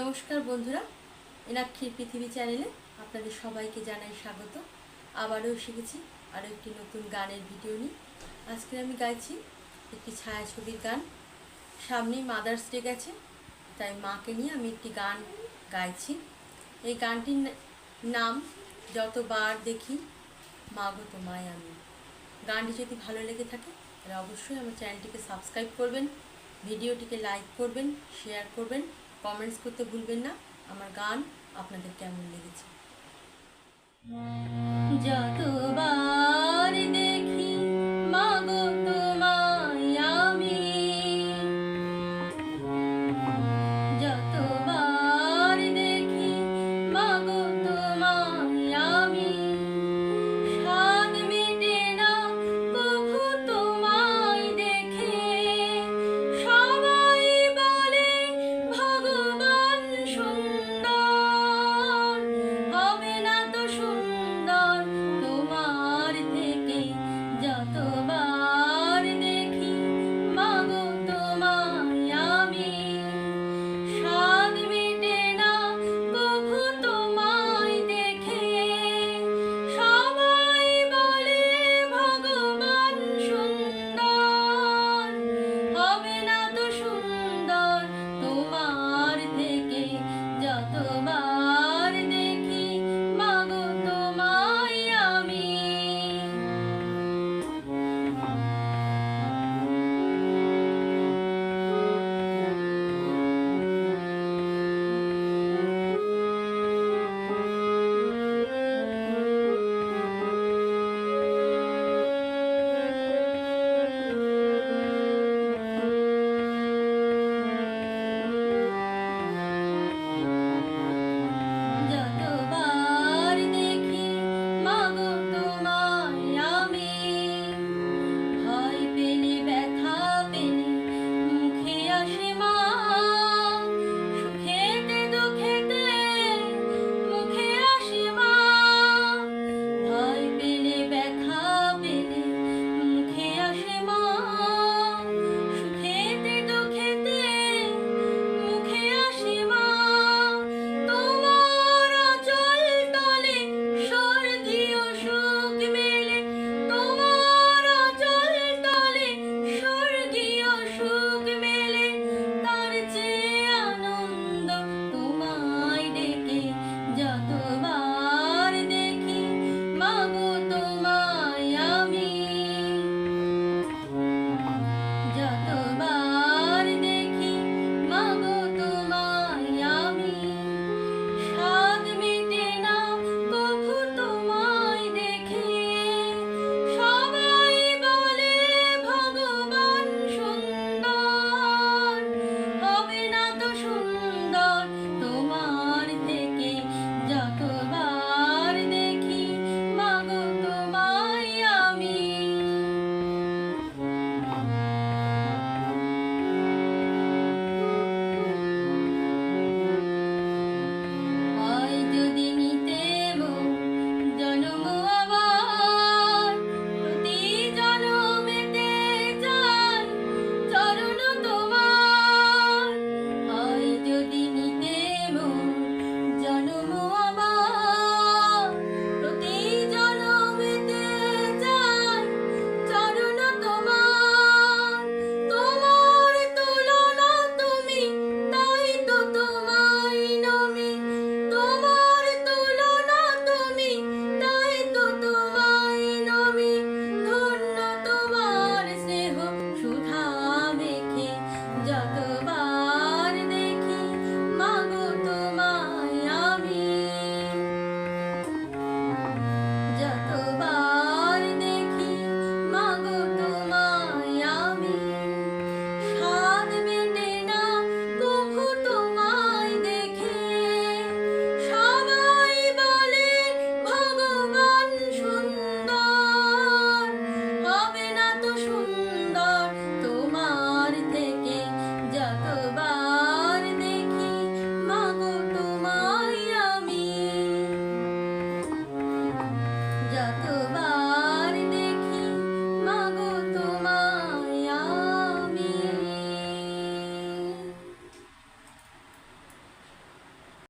নমস্কার বন্ধুরা, এনাক্ষীর পৃথিবী চ্যানেলে আপনাদের সবাইকে জানাই স্বাগত। আবারও শিখেছি আরও একটি নতুন গানের ভিডিও নিয়ে। আজকে আমি গাইছি একটি ছায়াছবির গান। সামনেই মাদার্স ডে গেছে, তাই মাকে নিয়ে আমি একটি গান গাইছি। এই গানটির নাম, যতবার দেখি মা মাগো তোমায় আমি। গানটি যদি ভালো লেগে থাকে, তাহলে অবশ্যই আমার চ্যানেলটিকে সাবস্ক্রাইব করবেন, ভিডিওটিকে লাইক করবেন, শেয়ার করবেন কমেন্টস করতে ভুলবেন না। আমার গান আপনাদের কেমন লেগেছে? যতবার